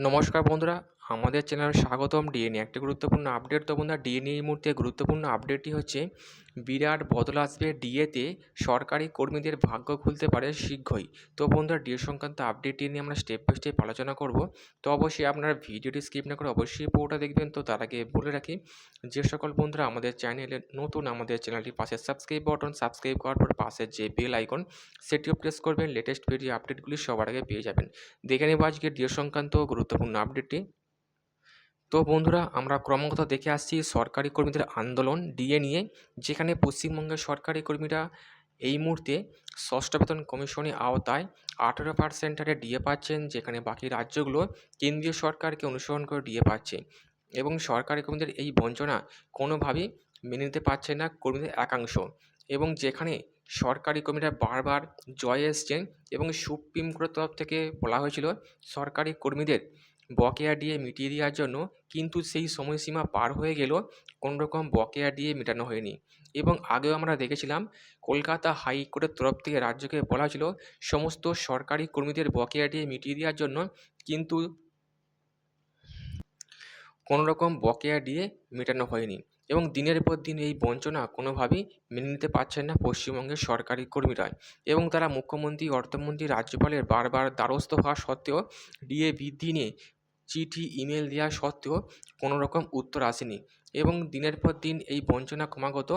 নমস্কার বন্ধুরা আমাদের চ্যানেলে স্বাগতম ডিএনএ। একটি গুরুত্বপূর্ণ আপডেট। তো বন্ধুরা, ডিএনএ এই মুহূর্তে গুরুত্বপূর্ণ আপডেটটি হচ্ছে, বিরাট বদল আসবে ডিএতে, সরকারি কর্মীদের ভাগ্য খুলতে পারে শীঘ্রই। তো বন্ধুরা, ডিএ সংক্রান্ত আপডেটটি নিয়ে আমরা স্টেপ বাই স্টেপ আলোচনা করব। তো অবশ্যই আপনারা ভিডিওটি স্কিপ না করে অবশ্যই পুরোটা দেখবেন। তো তার আগে বলে রাখি, যে সকল বন্ধুরা আমাদের চ্যানেলে নতুন আমাদের চ্যানেলটি পাশে সাবস্ক্রাইব বাটন সাবস্ক্রাইব করার পর পাশে যে বেল আইকন সেটিও প্রেস করবেন। লেটেস্ট ভিডিও আপডেটগুলি সবার আগে পেয়ে যাবেন। দেখে নেব আজকে ডিএ সংক্রান্ত গুরুত্বপূর্ণ আপডেটটি তো বন্ধুরা, আমরা ক্রমাগত দেখে আসছি সরকারি কর্মীদের আন্দোলন ডিএ নিয়ে, যেখানে পশ্চিমবঙ্গের সরকারি কর্মীরা এই মুহূর্তে ষষ্ঠ বেতন কমিশনের আওতায় আঠেরো পার্সেন্ট হারে ডিএ পাচ্ছেন, যেখানে বাকি রাজ্যগুলো কেন্দ্রীয় সরকারকে অনুসরণ করে ডিএ পাচ্ছে। এবং সরকারি কর্মীদের এই বঞ্চনা কোনোভাবেই মেনে নিতে পারছে না কর্মীদের একাংশ। এবং যেখানে সরকারি কর্মীরা বারবার জয় এসছেন এবং সুপ্রিম কোর্টের তরফ থেকে বলা হয়েছিল, সরকারি কর্মীদের বকেয়া ডিএ মিটিয়ে দেওয়ার জন্য কিন্তু সেই সময়সীমা পার হয়ে গেলেও কোনো রকম বকেয়া ডিএ মেটানো হয়নি। এবং আগেও আমরা দেখেছিলাম, কলকাতা হাইকোর্টের তরফ থেকে রাজ্যকে বলা হয়েছিল, সমস্ত সরকারি কর্মীদের বকেয়া ডিএ মিটিয়ে দেওয়ার জন্য কিন্তু কোনো রকম বকেয়া ডিএ মেটানো হয়নি। এবং দিনের পর দিন এই বঞ্চনা কোনোভাবেই মেনে নিতে পারছেন না পশ্চিমবঙ্গের সরকারি কর্মীরা। এবং তারা মুখ্যমন্ত্রী, অর্থমন্ত্রী, রাজ্যপালের বারবার দ্বারস্থ হওয়া সত্ত্বেও ডিএ বৃদ্ধি নিয়ে চিঠি, ইমেল দেওয়া সত্ত্বেও কোনো রকম উত্তর আসেনি এবং দিনের পর দিন এই বঞ্চনা ক্রমাগত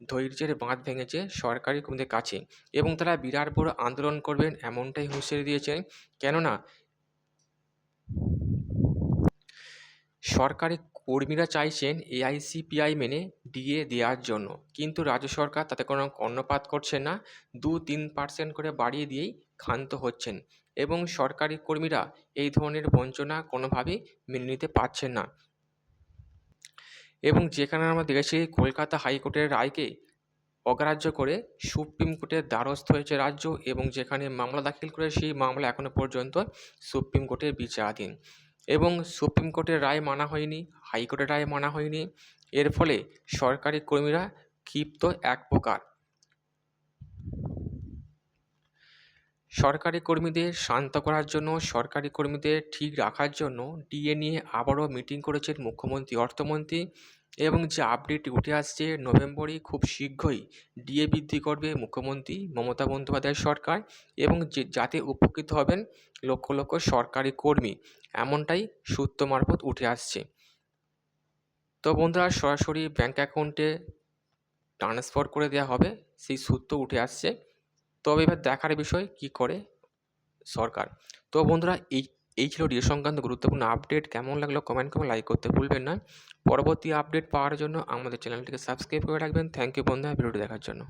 ধৈর্যের বাঁধ ভেঙেছে সরকারি কর্মীদের কাছে এবং তারা বিরাট বড় আন্দোলন করবেন এমনটাই হুঁশিয়ারি দিয়েছেন। কেননা সরকারি কর্মীরা চাইছেন এআইসিপিআই মেনে ডিএ দেওয়ার জন্য। কিন্তু রাজ্য সরকার তাতে কোনো কর্ণপাত করছে না। দু তিন পার্সেন্ট করে বাড়িয়ে দিয়েই ক্ষান্ত হচ্ছেন এবং সরকারি কর্মীরা এই ধরনের বঞ্চনা কোনোভাবেই মেনে নিতে পারছেন না। এবং যেখানে আমরা দেখেছি কলকাতা হাইকোর্টের রায়কে অগ্রাহ্য করে সুপ্রিম কোর্টের দ্বারস্থ হয়েছে রাজ্য এবং যেখানে মামলা দাখিল করে সেই মামলা এখনও পর্যন্ত সুপ্রিম কোর্টের বিচারাধীন। এবং সুপ্রিম কোর্টের রায় মানা হয়নি, হাইকোর্টের রায় মানা হয়নি। এর ফলে সরকারি কর্মীরা ক্ষিপ্ত এক প্রকার। সরকারি কর্মীদের শান্ত করার জন্য, সরকারি কর্মীদের ঠিক রাখার জন্য ডিএ নিয়ে আবারও মিটিং করেছেন মুখ্যমন্ত্রী, অর্থমন্ত্রী এবং যে আপডেট উঠে আসছে নভেম্বরে খুব শীঘ্রই ডিএ বৃদ্ধি করবে মুখ্যমন্ত্রী, মমতা বন্দ্যোপাধ্যায়ের সরকার এবং যে, যাতে উপকৃত হবেন লক্ষ লক্ষ সরকারি কর্মী। এমনটাই সূত্র মারফত উঠে আসছে। তো বন্ধুরা, সরাসরি ব্যাঙ্ক অ্যাকাউন্টে ট্রান্সফার করে দেওয়া হবে, সেই সূত্র উঠে আসছে। তবে এবার দেখার বিষয় কি করে সরকার। তো বন্ধুরা, এই এই ছিল ডিএ সংক্রান্ত গুরুত্বপূর্ণ আপডেট। কেমন লাগল কমেন্ট করে লাইক করতে ভুলবেন না। পরবর্তী আপডেট পাওয়ার জন্য আমাদের চ্যানেলটিকে সাবস্ক্রাইব করে রাখবেন। থ্যাংক ইউ বন্ধুরা, ভিডিওটি দেখার জন্য।